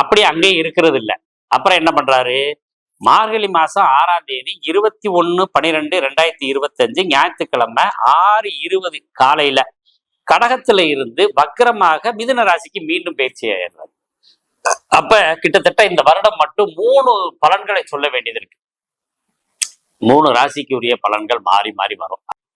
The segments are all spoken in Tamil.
அப்படி அங்கேயே இருக்கிறது இல்லை அப்புறம் என்ன பண்றாரு? மார்கழி மாசம் ஆறாம் தேதி இருபத்தி ஒன்னு பனிரெண்டு ரெண்டாயிரத்தி இருபத்தஞ்சு ஞாயிற்றுக்கிழமை ஆறு இருபது காலையில கடகத்துல இருந்து வக்கரமாக மிதுன ராசிக்கு மீண்டும் பயிற்சி ஆயிடுறாரு. அப்ப கிட்டத்தட்ட இந்த வருடம் மட்டும் மூணு பலன்களை சொல்ல வேண்டியது இருக்கு. மூணு ராசிக்குரிய பலன்கள் மாறி மாறி வரும்.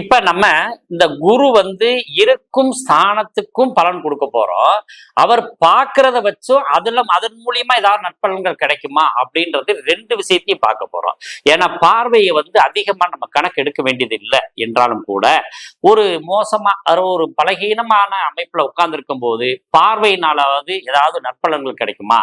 இப்ப நம்ம இந்த குரு வந்து இருக்கும் ஸ்தானத்துக்கும் பலன் கொடுக்க போறோம். அவர் பார்க்கறத வச்சும் அதுல அதன் மூலியமா ஏதாவது நற்பலன்கள் கிடைக்குமா அப்படின்றது ரெண்டு விஷயத்தையும் பார்க்க போறோம். ஏன்னா பார்வையை வந்து அதிகமா நம்ம கணக்கு எடுக்க வேண்டியது இல்லை என்றாலும் கூட ஒரு மோசமா ஒரு பலகீனமான அமைப்புல உட்கார்ந்துருக்கும் போது பார்வையினாலாவது ஏதாவது நற்பலன்கள் கிடைக்குமா?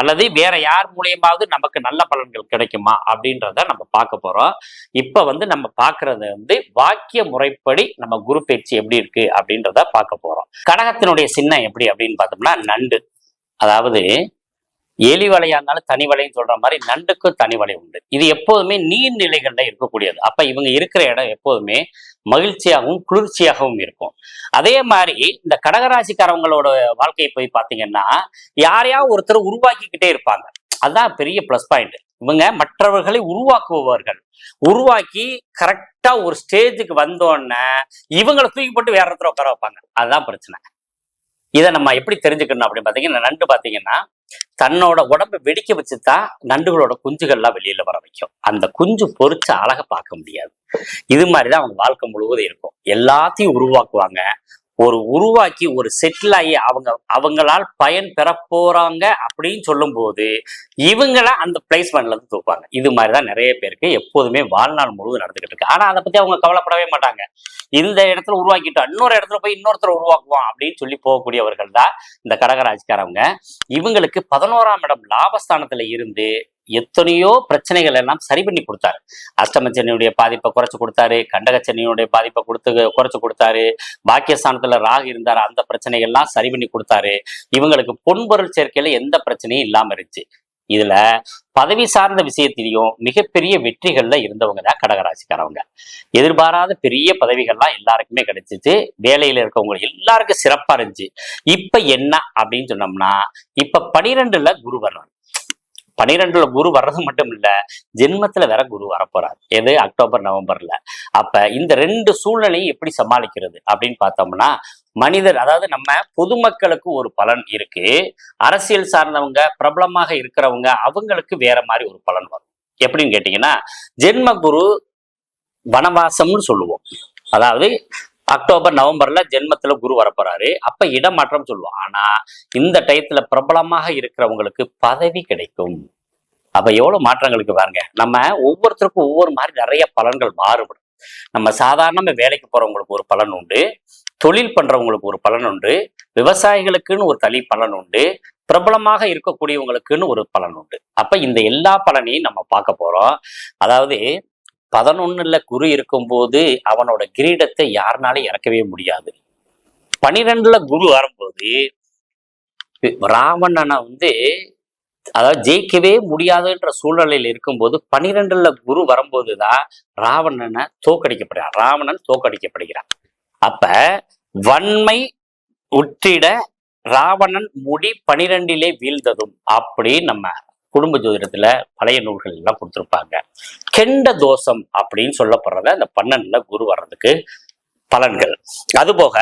அல்லது வேற யார் மூலியமாவது நமக்கு நல்ல பலன்கள் கிடைக்குமா? அப்படின்றத நம்ம பார்க்க போறோம். இப்ப வந்து நம்ம பார்க்கறது வந்து வாக்கிய முறைப்படி நம்ம குரு பயிற்சி எப்படி இருக்கு அப்படின்றத பார்க்க போறோம். கடகத்தினுடைய சின்னம் எப்படி அப்படின்னு பார்த்தோம்னா நண்டு. அதாவது எலி வலையா இருந்தாலும் தனி வலைன்னு சொல்ற மாதிரி நண்டுக்கும் தனி வலை உண்டு. இது எப்போதுமே நீர்நிலைகள்ல இருக்கக்கூடியது. அப்ப இவங்க இருக்கிற இடம் எப்போதுமே மகிழ்ச்சியாகவும் குளிர்ச்சியாகவும் இருக்கும். அதே மாதிரி இந்த கடகராசிக்காரவங்களோட வாழ்க்கையை போய் பார்த்தீங்கன்னா யாரையாவது ஒருத்தர் உருவாக்கிக்கிட்டே இருப்பாங்க. அதுதான் பெரிய ப்ளஸ் பாயிண்ட் இவங்க மற்றவர்களை உருவாக்குபவர்கள். உருவாக்கி கரெக்டா ஒரு ஸ்டேஜுக்கு வந்தோடனே இவங்களை தூக்கி போட்டு வேற இடத்துல உட்கார வைப்பாங்க. அதுதான் பிரச்சனை. இதை நம்ம எப்படி தெரிஞ்சுக்கணும் அப்படின்னு பார்த்தீங்கன்னா நண்டு பார்த்தீங்கன்னா தன்னோட உடம்பை வெடிக்க வச்சுதான் நண்டுகளோட குஞ்சுகள்லாம் வெளியில வர வைக்கும். அந்த குஞ்சு பொறிச்சு அழகை பார்க்க முடியாது. இது மாதிரிதான் அவங்க வாழ்க்கை முழுவதும் இருக்கும். எல்லாத்தையும் உருவாக்குவாங்க. ஒரு உருவாக்கி ஒரு செட்டில் ஆகி அவங்க அவங்களால் பயன் பெற போறாங்க அப்படின்னு சொல்லும்போது இவங்கள அந்த பிளேஸ்மெண்ட்ல இருந்து தூக்குவாங்க. இது மாதிரி தான் நிறைய பேருக்கு எப்போதுமே வாழ்நாள் முழுவதும் நடந்துகிட்டு இருக்கு. ஆனா அதை பத்தி அவங்க கவலைப்படவே மாட்டாங்க. இந்த இடத்துல உருவாக்கிட்டோம். இன்னொரு இடத்துல போய் இன்னொருத்தர் உருவாக்குவோம் அப்படின்னு சொல்லி போகக்கூடியவர்கள் தான் இந்த கடகராஜ்காரவங்க இவங்களுக்கு பதினோராம் இடம் லாபஸ்தானத்துல இருந்து எத்தனையோ பிரச்சனைகள் எல்லாம் சரி பண்ணி கொடுத்தாரு. அஷ்டமச்சனியுடைய பாதிப்பை குறைச்சு கொடுத்தாரு கண்டகச்சனியுடைய பாதிப்பை கொடுத்து குறைச்சு கொடுத்தாரு பாக்கியஸ்தானத்துல ராகு இருந்தாரு அந்த பிரச்சனைகள்லாம் சரி பண்ணி கொடுத்தாரு. இவங்களுக்கு பொன்பொருள் சேர்க்கையில எந்த பிரச்சனையும் இல்லாம இருந்துச்சு. இதுல பதவி சார்ந்த விஷயத்திலையும் மிகப்பெரிய வெற்றிகள்ல இருந்தவங்க தான் கடகராசிக்காரவங்க. எதிர்பாராத பெரிய பதவிகள்லாம் எல்லாருக்குமே கிடைச்சிச்சு. வேலையில இருக்கவங்க எல்லாருக்கும் சிறப்பா இருந்துச்சு. இப்ப என்ன அப்படின்னு சொன்னோம்னா இப்ப பனிரெண்டுல குரு வர்றாரு. பனிரெண்டுல குரு வர்றது மட்டும் இல்ல ஜென்மத்துல வேற குரு வரப்போறாரு. எது? அக்டோபர் நவம்பர்ல. அப்ப இந்த ரெண்டு சூழ்நிலையும் எப்படி சமாளிக்கிறது அப்படின்னு பார்த்தோம்னா மனிதர் அதாவது நம்ம பொதுமக்களுக்கு ஒரு பலன் இருக்கு. அரசியல் சார்ந்தவங்க பிரபலமாக இருக்கிறவங்க அவங்களுக்கு வேற மாதிரி ஒரு பலன் வரும். எப்படின்னு கேட்டீங்கன்னா ஜென்ம குரு வனவாசம்னு சொல்லுவோம். அதாவது அக்டோபர் நவம்பர்ல ஜென்மத்துல குரு வரப்போறாரு. அப்ப இடமாற்றம் சொல்லுவோம். ஆனா இந்த டயத்துல பிரபலமாக இருக்கிறவங்களுக்கு பதவி கிடைக்கும். அப்ப எவ்வளவு மாற்றங்களுக்கு பாருங்க. நம்ம ஒவ்வொருத்தருக்கும் ஒவ்வொரு மாதிரி நிறைய பலன்கள் மாறுபடும். நம்ம சாதாரண வேலைக்கு போறவங்களுக்கு ஒரு பலன் உண்டு. தொழில் பண்றவங்களுக்கு ஒரு பலன் உண்டு. விவசாயிகளுக்குன்னு ஒரு தனி பலன் உண்டு. பிரபலமாக இருக்கக்கூடியவங்களுக்குன்னு ஒரு பலன் உண்டு. அப்ப இந்த எல்லா பலனையும் நம்ம பார்க்க போறோம். அதாவது பதினொன்னுல குரு இருக்கும்போது அவனோட கிரீடத்தை யாருனாலும் இறக்கவே முடியாது. பனிரெண்டுல குரு வரும்போது ராவணனை வந்து அதாவது ஜெயிக்கவே முடியாதுன்ற சூழ்நிலையில் இருக்கும்போது பனிரெண்டுல குரு வரும்போதுதான் ராவணனை தோக்கடிக்கப்படுறான் ராவணன் தோக்கடிக்கப்படுகிறான் அப்ப வன்மை உற்றிட ராவணன் முடி பனிரெண்டிலே வீழ்ந்ததும் அப்படி நம்ம குடும்ப ஜோதிடத்துல பழைய நூல்கள் எல்லாம் கொடுத்துருப்பாங்க. கெண்ட தோஷம் அப்படின்னு சொல்லப்படுறத அந்த பன்னெண்டுல குரு வர்றதுக்கு பலன்கள். அதுபோக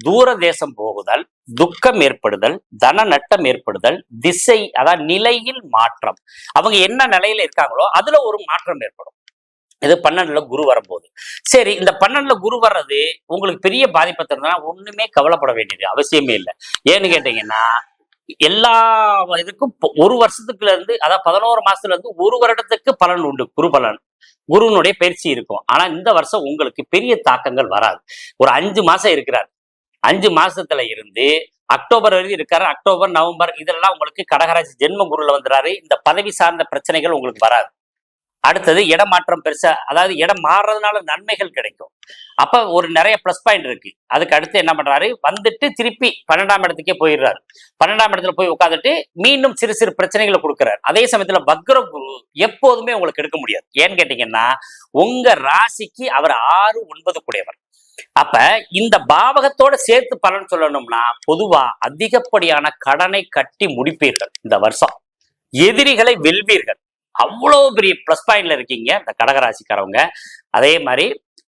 தூர தேசம் போகுதல் துக்கம் ஏற்படுதல் தன நட்டம் ஏற்படுதல் திசை அதாவது நிலையில் மாற்றம். அவங்க என்ன நிலையில இருக்காங்களோ அதுல ஒரு மாற்றம் ஏற்படும். இது பன்னெண்டுல குரு வரும்போது. சரி இந்த பன்னெண்டுல குரு வர்றது உங்களுக்கு பெரிய பாதிப்பை தருதுன்னா ஒண்ணுமே கவலைப்பட வேண்டியது அவசியமே இல்லை. ஏன்னு கேட்டீங்கன்னா எல்லா இதுக்கும் ஒரு வருஷத்துக்குள்ள இருந்து அதாவது பதினோரு மாசத்துல இருந்து ஒரு வருடத்துக்கு பலன் உண்டு குரு பலன். குருனுடைய பயிற்சி இருக்கும். ஆனா இந்த வருஷம் உங்களுக்கு பெரிய தாக்கங்கள் வராது. ஒரு அஞ்சு மாசம் இருக்கிறார். அஞ்சு மாசத்துல இருந்து அக்டோபர் வரைக்கும் இருக்காரு. அக்டோபர் நவம்பர் இதெல்லாம் உங்களுக்கு கடகராஜ் ஜென்ம குருல வந்துறாரு இந்த பதவி சார்ந்த பிரச்சனைகள் உங்களுக்கு வராது. அடுத்தது இடமாற்றம் பெருசா அதாவது இடம் மாறுறதுனால நன்மைகள் கிடைக்கும். அப்ப ஒரு நிறைய ப்ளஸ் பாயிண்ட் இருக்கு. அதுக்கு அடுத்து என்ன பண்றாரு? வந்துட்டு திருப்பி பன்னெண்டாம் இடத்துக்கே போயிடுறாரு. பன்னெண்டாம் இடத்துல போய் உட்காந்துட்டு மீண்டும் சிறு சிறு பிரச்சனைகளை கொடுக்குறாரு. அதே சமயத்துல வக்ர குரு எப்போதுமே உங்களுக்கு எடுக்க முடியாது. ஏன்னு கேட்டீங்கன்னா உங்க ராசிக்கு அவர் ஆறு ஒன்பது கூடியவர். அப்ப இந்த பாவகத்தோட சேர்த்து பலன் சொல்லணும்னா பொதுவா அதிகப்படியான கடனை கட்டி முடிப்பீர்கள் இந்த வருஷம். எதிரிகளை வெல்வீர்கள். அவ்வளவு பெரிய ப்ளஸ் பாயிண்ட்ல இருக்கீங்க இந்த கடகராசிக்காரவங்க. அதே மாதிரி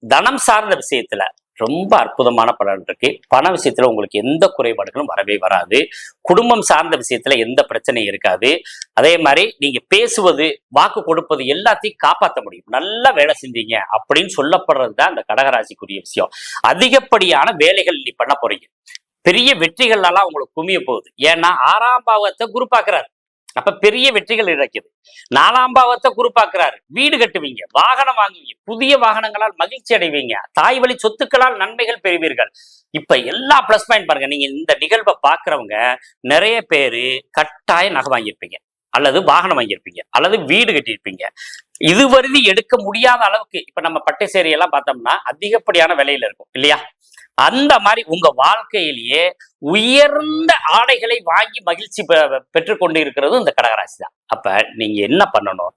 தனம் சார்ந்த விஷயத்துல ரொம்ப அற்புதமான பலன் இருக்கு. பண விஷயத்துல உங்களுக்கு எந்த குறைபாடுகளும் வரவே வராது. குடும்பம் சார்ந்த விஷயத்துல எந்த பிரச்சனையும் இருக்காது. அதே மாதிரி நீங்க பேசுவது வாக்கு கொடுப்பது எல்லாத்தையும் காப்பாற்ற முடியும். நல்லா வேலை செஞ்சீங்க அப்படின்னு சொல்லப்படுறது தான் இந்த கடகராசிக்குரிய விஷயம். அதிகப்படியான வேலைகள் நீ பண்ண போறீங்க. பெரிய வெற்றிகள்லாம் உங்களுக்கு குமிய போகுது. ஏன்னா ஆறாம் பாவத்தை குரு பாக்குறாரு அப்ப பெரிய வெற்றிகள் இழக்குது. நாலாம் பாவத்தை குரு வீடு கட்டுவீங்க வாகனம் வாங்குவீங்க புதிய வாகனங்களால் மகிழ்ச்சி அடைவீங்க தாய் வழி சொத்துக்களால் நன்மைகள் பெறுவீர்கள். இப்ப எல்லா பிளஸ் பாயிண்ட் பாருங்க நீங்க இந்த நிகழ்வை பாக்குறவங்க நிறைய பேரு கட்டாய நகை வாங்கியிருப்பீங்க அல்லது வாகனம் வாங்கியிருப்பீங்க அல்லது வீடு கட்டியிருப்பீங்க. இதுவரையும் எடுக்க முடியாத அளவுக்கு இப்ப நம்ம பட்டை சேரி எல்லாம் பார்த்தோம்னா அதிகப்படியான விலையில இருக்கும் இல்லையா? அந்த மாதிரி உங்க வாழ்க்கையிலேயே உயர்ந்த ஆடைகளை வாங்கி மகிழ்ச்சி பெ- பெற்றுக்கொண்டு இருக்கிறதும் இந்த கடகராசி தான் அப்ப நீங்க என்ன பண்ணணும்?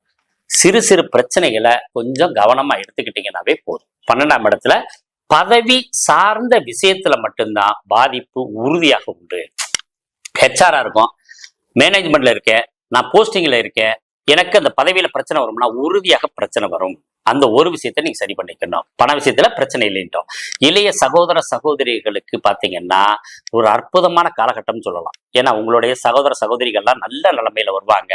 சிறு சிறு பிரச்சனைகளை கொஞ்சம் கவனமா எடுத்துக்கிட்டீங்கன்னாவே போதும். பன்னெண்டாம் இடத்துல பதவி சார்ந்த விஷயத்துல மட்டும்தான் பாதிப்பு உறுதியாக உண்டு. ஹெச்ஆரா இருக்கும். மேனேஜ்மெண்ட்ல இருக்கேன். நான் போஸ்டிங்ல இருக்கேன். எனக்கு அந்த பதவியில பிரச்சனை வரும்னா உறுதியாக பிரச்சனை வரும். அந்த ஒரு விஷயத்தை நீங்க சரி பண்ணிக்கணும். பண விஷயத்துல பிரச்சனை இல்லைன்ட்டோம். இளைய சகோதர சகோதரிகளுக்கு பாத்தீங்கன்னா ஒரு அற்புதமான காலகட்டம்னு சொல்லலாம். ஏன்னா உங்களுடைய சகோதர சகோதரிகள்லாம் நல்ல நிலைமையில வருவாங்க.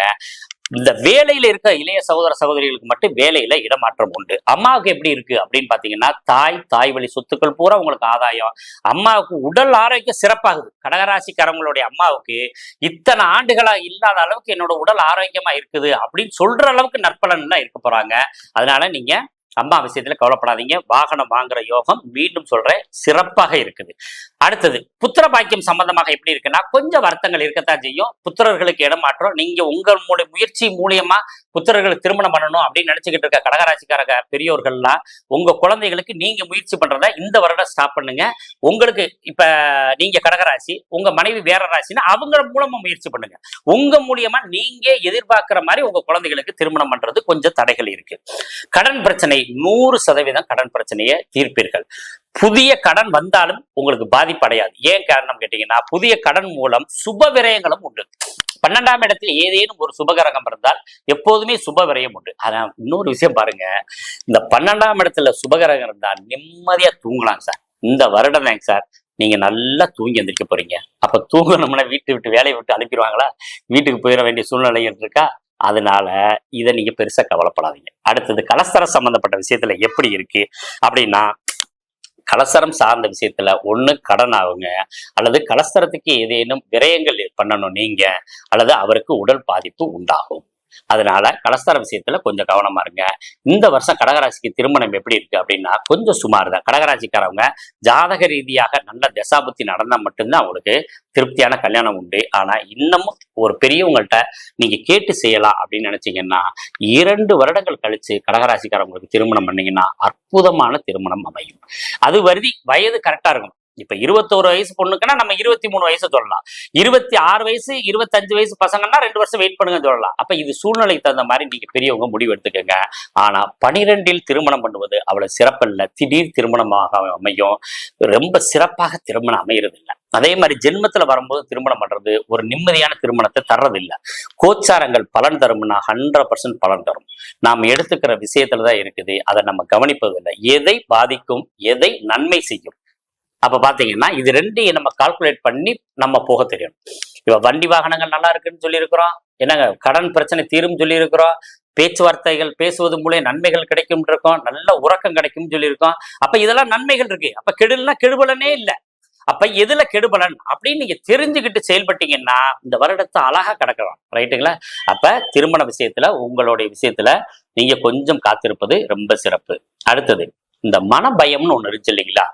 இந்த வேலையில இருக்க இளைய சகோதர சகோதரிகளுக்கு மட்டும் வேலையில இடமாற்றம் உண்டு. அம்மாவுக்கு எப்படி இருக்கு அப்படின்னு பாத்தீங்கன்னா தாய் தாய் வழி சொத்துக்கள் பூரா உங்களுக்கு ஆதாயம். அம்மாவுக்கு உடல் ஆரோக்கியம் சிறப்பாகுது. கடகராசிக்காரங்களுடைய அம்மாவுக்கு இத்தனை ஆண்டுகளா இல்லாத அளவுக்கு என்னோட உடல் ஆரோக்கியமா இருக்குது அப்படின்னு சொல்ற அளவுக்கு நற்பலன் தான் இருக்க போறாங்க. அதனால நீங்க அம்மா விஷயத்துல கவலைப்படாதீங்க. வாகனம் வாங்குற யோகம் மீண்டும் சொல்றேன் சிறப்பாக இருக்குது. அடுத்தது புத்திர பாக்கியம் சம்பந்தமாக எப்படி இருக்குன்னா கொஞ்சம் வருத்தங்கள் இருக்கத்தான் செய்யும். புத்திரர்களுக்கு இடமாற்றம் நீங்க உங்களுடைய முயற்சி மூலியமா புத்திரர்களுக்கு திருமணம் பண்ணணும் அப்படின்னு நினைச்சுக்கிட்டு இருக்க கடகராசிக்காரங்க பெரியோர்கள்லாம் உங்க குழந்தைகளுக்கு நீங்க முயற்சி பண்றத இந்த வருடம் ஸ்டாப் பண்ணுங்க. உங்களுக்கு இப்ப நீங்க கடகராசி உங்க மனைவி வேற ராசின்னா அவங்க மூலமா முயற்சி பண்ணுங்க. உங்க மூலியமா நீங்க எதிர்பார்க்கிற மாதிரி உங்க குழந்தைகளுக்கு திருமணம் பண்றது கொஞ்சம் தடைகள் இருக்கு. கடன் பிரச்சனை நூறு சதவீதம் கடன் பிரச்சனையை தீர்ப்பீர்கள். புதிய கடன் வந்தாலும் உங்களுக்கு பாதிப்பு அடையாது ஏன் காரணம் கேட்டீங்கன்னா புதிய கடன் மூலம் சுப விரயங்களும் உண்டு. பன்னெண்டாம் இடத்தில் ஏதேனும் ஒரு சுபகரகம் இருந்தால் எப்போதுமே சுப விரயம் உண்டு. ஆனால் இன்னொரு விஷயம் பாருங்க. இந்த பன்னெண்டாம் இடத்துல சுபகரகம் இருந்தால் நிம்மதியா தூங்கலாம் சார். இந்த வருடம் தாங்க சார். நீங்க நல்லா தூங்கி எந்திரிக்க போறீங்க. அப்ப தூங்கணும்னா வீட்டு விட்டு வேலையை விட்டு அனுப்பிடுவாங்களா? வீட்டுக்கு போயிட வேண்டிய சூழ்நிலை இருக்கா? அதனால இதை நீங்க பெருசா கவலைப்படாதீங்க. அடுத்தது கலஸ்தர சம்பந்தப்பட்ட விஷயத்துல எப்படி இருக்கு? அப்படின்னா கலசரம் சார்ந்த விஷயத்துல ஒண்ணு கடன் ஆகுங்க அல்லது கலசரத்துக்கு ஏதேனும் விரயங்கள் பண்ணணும் நீங்க அல்லது அவருக்கு உடல் பாதிப்பு உண்டாகும். அதனால கடஸ்தர விஷயத்துல கொஞ்சம் கவனமா இருங்க. இந்த வருஷம் கடகராசிக்கு திருமணம் எப்படி இருக்கு அப்படின்னா கொஞ்சம் சுமார் தான் கடகராசிக்காரவங்க ஜாதக ரீதியாக நல்ல தசாபுத்தி நடந்தா மட்டும்தான் அவங்களுக்கு திருப்தியான கல்யாணம் உண்டு. ஆனா இன்னமும் ஒரு பெரியவங்கள்ட்ட நீங்க கேட்டு செய்யலாம் அப்படின்னு நினைச்சீங்கன்னா இரண்டு வருடங்கள் கழிச்சு கடகராசிக்காரவங்களுக்கு திருமணம் பண்ணீங்கன்னா அற்புதமான திருமணம் அமையும். அது வருதி வயது கரெக்டா இருக்கும் இப்ப இருபத்தோரு வயசு பொண்ணுக்குன்னா நம்ம இருபத்தி மூணு வயசு சொல்லலாம். இருபத்தி ஆறு வயசு இருபத்தஞ்சு வயசு பசங்கன்னா ரெண்டு வருஷம் வெயிட் பண்ணுங்க சொல்லலாம். அப்ப இது சூழ்நிலைக்கு தகுந்த மாதிரி நீங்க பெரியவங்க முடிவு எடுத்துக்கோங்க. ஆனா பனிரெண்டில் திருமணம் பண்ணுவது அவ்வளவு சிறப்பல்ல. திடீர் திருமணமாக அமையும். ரொம்ப சிறப்பாக திருமணம் அமைகிறது இல்லை அதே மாதிரி ஜென்மத்துல வரும்போது திருமணம் பண்றது ஒரு நிம்மதியான திருமணத்தை தர்றதில்லை. கோச்சாரங்கள் பலன் தரும்னா ஹண்ட்ரட் பர்சன்ட் பலன் தரும். நாம் எடுத்துக்கிற விஷயத்துல தான் இருக்குது. அதை நம்ம கவனிப்பதில்லை. எதை பாதிக்கும் எதை நன்மை செய்யும்? அப்ப பாத்தீங்கன்னா இது ரெண்டையும் நம்ம கால்குலேட் பண்ணி நம்ம போக தெரியும். இப்ப வண்டி வாகனங்கள் நல்லா இருக்குன்னு சொல்லியிருக்கிறோம். என்னங்க கடன் பிரச்சனை தீரும் சொல்லியிருக்கிறோம். பேச்சுவார்த்தைகள் பேசுவது மூலம் நன்மைகள் கிடைக்கும் இருக்கோம். நல்ல உறக்கம் கிடைக்கும் சொல்லியிருக்கோம். அப்ப இதெல்லாம் நன்மைகள் இருக்கு. அப்ப கெடுல்னா கெடுபலனே இல்லை. அப்ப எதுல கெடுபலன்? அப்படின்னு நீங்க தெரிஞ்சுக்கிட்டு செயல்பட்டீங்கன்னா இந்த வருடத்தை அழகா கிடக்கலாம். ரைட்டுங்களா? அப்ப திருமண விஷயத்துல உங்களுடைய விஷயத்துல நீங்க கொஞ்சம் காத்திருப்பது ரொம்ப சிறப்பு. அடுத்தது இந்த மன பயம்னு ஒண்ணு இருந்துச்சு இல்லைங்களா?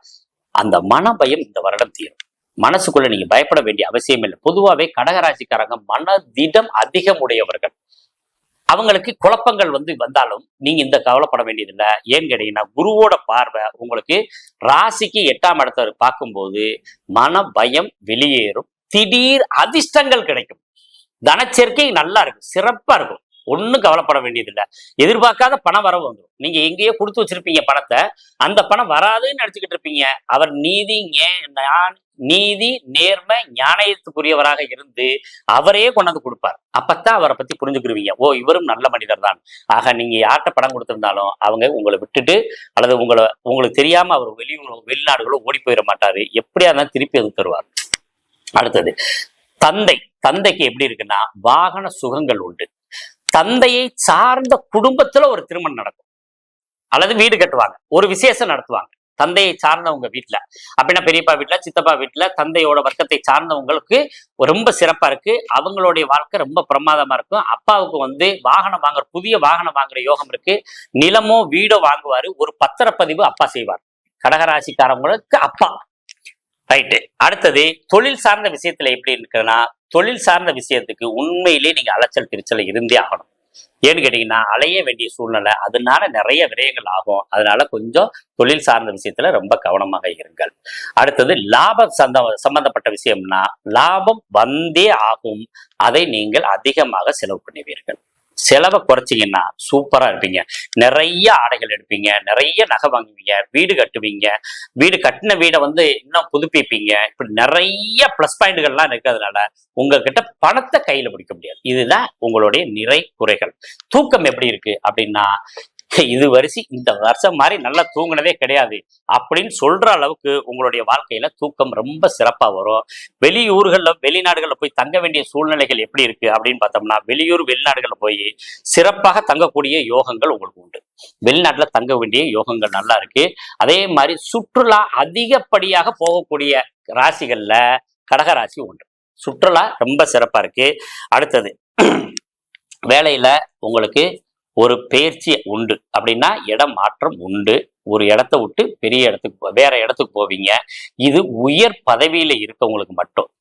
அந்த மன பயம் இந்த வருடம் தீரும். மனசுக்குள்ள நீங்க பயப்பட வேண்டிய அவசியம் இல்லை. பொதுவாகவே கடகராசிக்காரங்க மனதிடம் அதிகம் உடையவர்கள். அவங்களுக்கு குழப்பங்கள் வந்து வந்தாலும் நீங்க இந்த கவலைப்பட வேண்டியதில்லை. ஏன்னு கேட்டீங்கன்னா குருவோட பார்வை உங்களுக்கு ராசிக்கு எட்டாம் இடத்தை பார்க்கும்போது மன பயம் வெளியேறும். திடீர் அதிர்ஷ்டங்கள் கிடைக்கும். தனச்சேர்க்கை நல்லா இருக்கும். சிறப்பா இருக்கும். ஒன்றும் கவலைப்பட வேண்டியதில்லை. எதிர்பார்க்காத பணம் வர வந்துடும் நீங்க எங்கேயோ கொடுத்து வச்சிருப்பீங்க பணத்தை. அந்த பணம் வராதுன்னு நினச்சிக்கிட்டு இருப்பீங்க. அவர் நீதி நீதி நேர்மை ஞானயத்துக்குரியவராக இருந்து அவரே கொண்டாந்து கொடுப்பார். அப்பத்தான் அவரை பத்தி புரிஞ்சுக்கிருவீங்க ஓ இவரும் நல்ல மனிதர் தான். ஆக நீங்க யார்கிட்ட பணம் கொடுத்திருந்தாலும் அவங்க உங்களை விட்டுட்டு அல்லது உங்களை உங்களுக்கு தெரியாம அவர் வெளியூர் வெளிநாடுகளோ ஓடி போயிட மாட்டாரு. எப்படியா இருந்தாலும் திருப்பி அது தருவார். அடுத்தது தந்தை. தந்தைக்கு எப்படி இருக்குன்னா வாகன சுகங்கள் உண்டு. தந்தையை சார்ந்த குடும்பத்துல ஒரு திருமணம் நடக்கும். அல்லது வீடு கட்டுவாங்க. ஒரு விசேஷம் நடத்துவாங்க. தந்தையை சார்ந்தவங்க வீட்டுல அப்படின்னா பெரியப்பா வீட்டுல சித்தப்பா வீட்டுல தந்தையோட வர்க்கத்தை சார்ந்தவங்களுக்கு ரொம்ப சிறப்பா இருக்கு. அவங்களுடைய வாழ்க்கை ரொம்ப பிரமாதமா இருக்கும். அப்பாவுக்கு வந்து வாகனம் வாங்குற புதிய வாகனம் வாங்குற யோகம் இருக்கு. நிலமோ வீடோ வாங்குவாரு. ஒரு பத்திரப்பதிவு அப்பா செய்வார். கடகராசிக்காரவங்களுக்கு அப்பா. ரைட்டு. அடுத்தது தொழில் சார்ந்த விஷயத்துல எப்படி இருக்குன்னா தொழில் சார்ந்த விஷயத்துக்கு உண்மையிலேயே நீங்க அலைச்சல் திருச்சல் இருந்தே ஆகணும். ஏன்னு கேட்டீங்கன்னா அலைய வேண்டிய சூழ்நிலை அதனால நிறைய விரயங்கள் ஆகும். அதனால கொஞ்சம் தொழில் சார்ந்த விஷயத்துல ரொம்ப கவனமாக இருங்கள். அடுத்தது லாபம் சந்த சம்பந்தப்பட்ட விஷயம்னா லாபம் வந்தே ஆகும். அதை நீங்கள் அதிகமாக செலவு பண்ணுவீர்கள். செலவை குறைச்சிங்கன்னா சூப்பராக இருப்பீங்க. நிறைய ஆடைகள் எடுப்பீங்க நிறைய நகை வாங்குவீங்க வீடு கட்டுவீங்க. வீடு கட்டின வீடை வந்து இன்னும் புதுப்பிப்பீங்க. இப்படி நிறைய ப்ளஸ் பாயிண்ட்கள்லாம் இருக்கிறதுனால உங்ககிட்ட பணத்தை கையில் பிடிக்க முடியாது. இதுதான் உங்களுடைய நிறை குறைகள். தூக்கம் எப்படி இருக்கு அப்படின்னா இது வரிசை இந்த வருஷம் மாதிரி நல்லா தூங்கினதே கிடையாது அப்படின்னு சொல்ற அளவுக்கு உங்களுடைய வாழ்க்கையில தூக்கம் ரொம்ப சிறப்பா வரும். வெளியூர்களில் வெளிநாடுகளில் போய் தங்க வேண்டிய சூழ்நிலைகள் எப்படி இருக்கு அப்படின்னு பார்த்தோம்னா வெளியூர் வெளிநாடுகளில் போய் சிறப்பாக தங்கக்கூடிய யோகங்கள் உங்களுக்கு உண்டு. வெளிநாட்டில் தங்க வேண்டிய யோகங்கள் நல்லா இருக்கு. அதே மாதிரி சுற்றுலா அதிகப்படியாக போகக்கூடிய ராசிகள்ல கடகராசி உண்டு. சுற்றுலா ரொம்ப சிறப்பா இருக்கு. அடுத்தது வேலையில உங்களுக்கு ஒரு பயிற்சி உண்டு. அப்படின்னா இடம் மாற்றம் உண்டு. ஒரு இடத்த விட்டு பெரிய இடத்துக்கு போ- வேற இடத்துக்கு போவீங்க. இது உயர் பதவியில இருக்கவங்களுக்கு மட்டும்.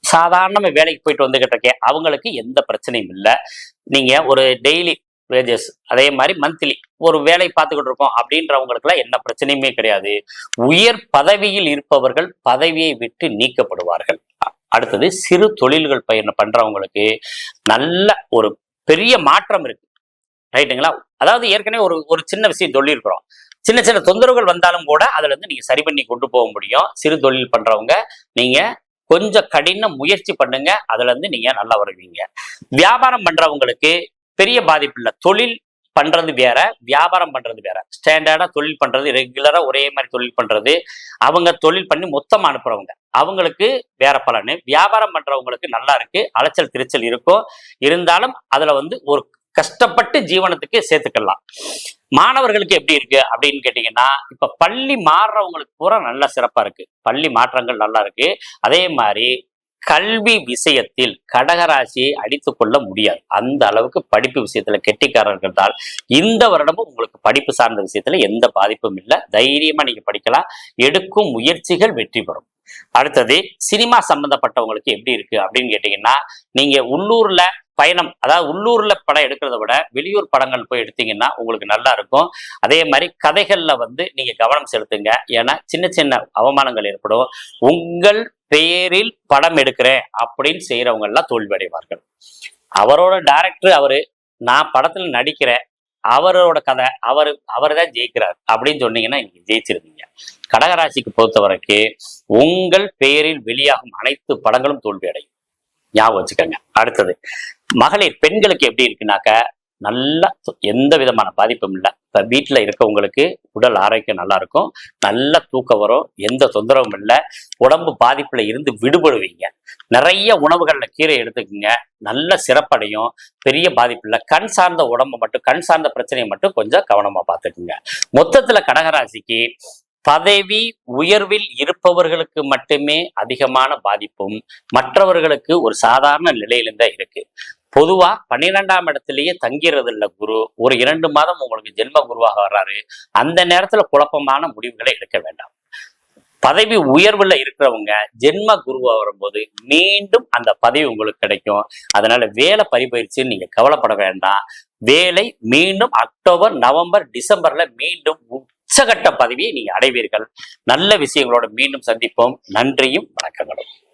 சாதாரண வேலைக்கு போயிட்டு வந்துகிட்டு இருக்கேன். அவங்களுக்கு எந்த பிரச்சனையும் இல்லை. நீங்க ஒரு டெய்லி வேஜஸ் அதே மாதிரி மந்த்லி ஒரு வேலை பார்த்துக்கிட்டு இருக்கோம் அப்படின்றவங்களுக்குலாம் என்ன பிரச்சனையுமே கிடையாது. உயர் பதவியில் இருப்பவர்கள் பதவியை விட்டு நீக்கப்படுவார்கள். அடுத்தது சிறு தொழில்கள் பயிர் பண்றவங்களுக்கு நல்ல ஒரு பெரிய மாற்றம் இருக்கு. ரைட்டுங்களா? அதாவது ஏற்கனவே ஒரு ஒரு சின்ன விஷயம் சொல்லியிருக்கிறோம். சின்ன சின்ன தொந்தரவுகள் வந்தாலும் கூட அதுல இருந்து நீங்க சரி பண்ணி கொண்டு போக முடியும். சிறு தொழில் பண்றவங்க நீங்க கொஞ்சம் கடின முயற்சி பண்ணுங்க. அதுல இருந்து நீங்க நல்லா வருவீங்க. வியாபாரம் பண்றவங்களுக்கு பெரிய பாதிப்பு இல்லை. தொழில் பண்றது வேற வியாபாரம் பண்றது வேற. ஸ்டாண்டர்டா தொழில் பண்றது ரெகுலரா ஒரே மாதிரி தொழில் பண்றது. அவங்க தொழில் பண்ணி மொத்தமா அனுப்புறவங்க. அவங்களுக்கு வேற பலனு. வியாபாரம் பண்றவங்களுக்கு நல்லா இருக்கு. அலைச்சல் திருச்சல் இருக்கும். இருந்தாலும் அதுல வந்து ஒரு கஷ்டப்பட்டு ஜீவனத்துக்கு சேர்த்துக்கலாம். மாணவர்களுக்கு எப்படி இருக்கு அப்படின்னு கேட்டீங்கன்னா இப்ப பள்ளி மாறுறவங்களுக்கு பூரா நல்ல சிறப்பா இருக்கு. பள்ளி மாற்றங்கள் நல்லா இருக்கு. அதே மாதிரி கல்வி விஷயத்தில் கடகராசியை அடித்துக் கொள்ள முடியாது. அந்த அளவுக்கு படிப்பு விஷயத்துல கெட்டிக்காரர்கள் தான் இந்த வருடமும் உங்களுக்கு படிப்பு சார்ந்த விஷயத்துல எந்த பாதிப்பும் இல்லை. தைரியமா நீங்க படிக்கலாம். எடுக்கும் முயற்சிகள் வெற்றி பெறும். அடுத்தது சினிமா சம்பந்தப்பட்டவங்களுக்கு எப்படி இருக்கு அப்படின்னு கேட்டீங்கன்னா நீங்க உள்ளூர்ல பயணம் அதாவது உள்ளூர்ல படம் எடுக்கிறத விட வெளியூர் படங்கள் போய் எடுத்தீங்கன்னா உங்களுக்கு நல்லா இருக்கும். அதே மாதிரி கதைகள்ல வந்து நீங்க கவனம் செலுத்துங்க. ஏன்னா சின்ன சின்ன அவமானங்கள் ஏற்படும். உங்கள் பெயரில் படம் எடுக்கிறேன் அப்படின்னு செய்யறவங்க எல்லாம் தோல்வி அடைவார்கள் அவரோட டைரக்டர் அவரு நான் படத்துல நடிக்கிறேன். அவரோட கதை அவர் அவர் தான் ஜெயிக்கிறார். அப்படின்னு சொன்னீங்கன்னா நீங்க ஜெயிச்சிருந்தீங்க கடகராசிக்கு பொறுத்த வரைக்கும் உங்கள் பெயரில் வெளியாகும் அனைத்து படங்களும் தோல்வி அடையும் ஞாபகம் வச்சுக்கோங்க. அடுத்தது மகளிர் பெண்களுக்கு எப்படி இருக்குனாக்க நல்லா எந்த விதமான பாதிப்பும் இல்லை. இப்போ வீட்டில் இருக்கவங்களுக்கு உடல் ஆரோக்கியம் நல்லா இருக்கும். நல்ல தூக்கம் வரும். எந்த தொந்தரவும் இல்லை. உடம்பு பாதிப்புல இருந்து விடுபடுவீங்க. நிறைய உணவுகளில் கீரை எடுத்துக்கோங்க. நல்ல சிறப்படையும். பெரிய பாதிப்பு இல்லை. கண் சார்ந்த உடம்பு மட்டும் கண் சார்ந்த பிரச்சனையை மட்டும் கொஞ்சம் கவனமா பார்த்துக்குங்க. மொத்தத்துல கடகராசிக்கு பதவி உயர்வில் இருப்பவர்களுக்கு மட்டுமே அதிகமான பாதிப்பும் மற்றவர்களுக்கு ஒரு சாதாரண நிலையில இருக்கு. பொதுவா பன்னிரெண்டாம் இடத்திலேயே தங்கிறது இல்லை குரு. ஒரு இரண்டு மாதம் உங்களுக்கு ஜென்ம குருவாக வர்றாரு. அந்த நேரத்துல குழப்பமான முடிவுகளை எடுக்க வேண்டாம். பதவி உயர்வுல இருக்கிறவங்க ஜென்ம குருவா வரும்போது மீண்டும் அந்த பதவி உங்களுக்கு கிடைக்கும். அதனால வேலை பரிபயிற்சின்னு நீங்க கவலைப்பட வேண்டாம். வேலை மீண்டும் அக்டோபர் நவம்பர் டிசம்பர்ல மீண்டும் உச்சகட்ட பதவியை நீங்க அடைவீர்கள். நல்ல விஷயங்களோட மீண்டும் சந்திப்போம். நன்றியும் வணக்கங்களும்.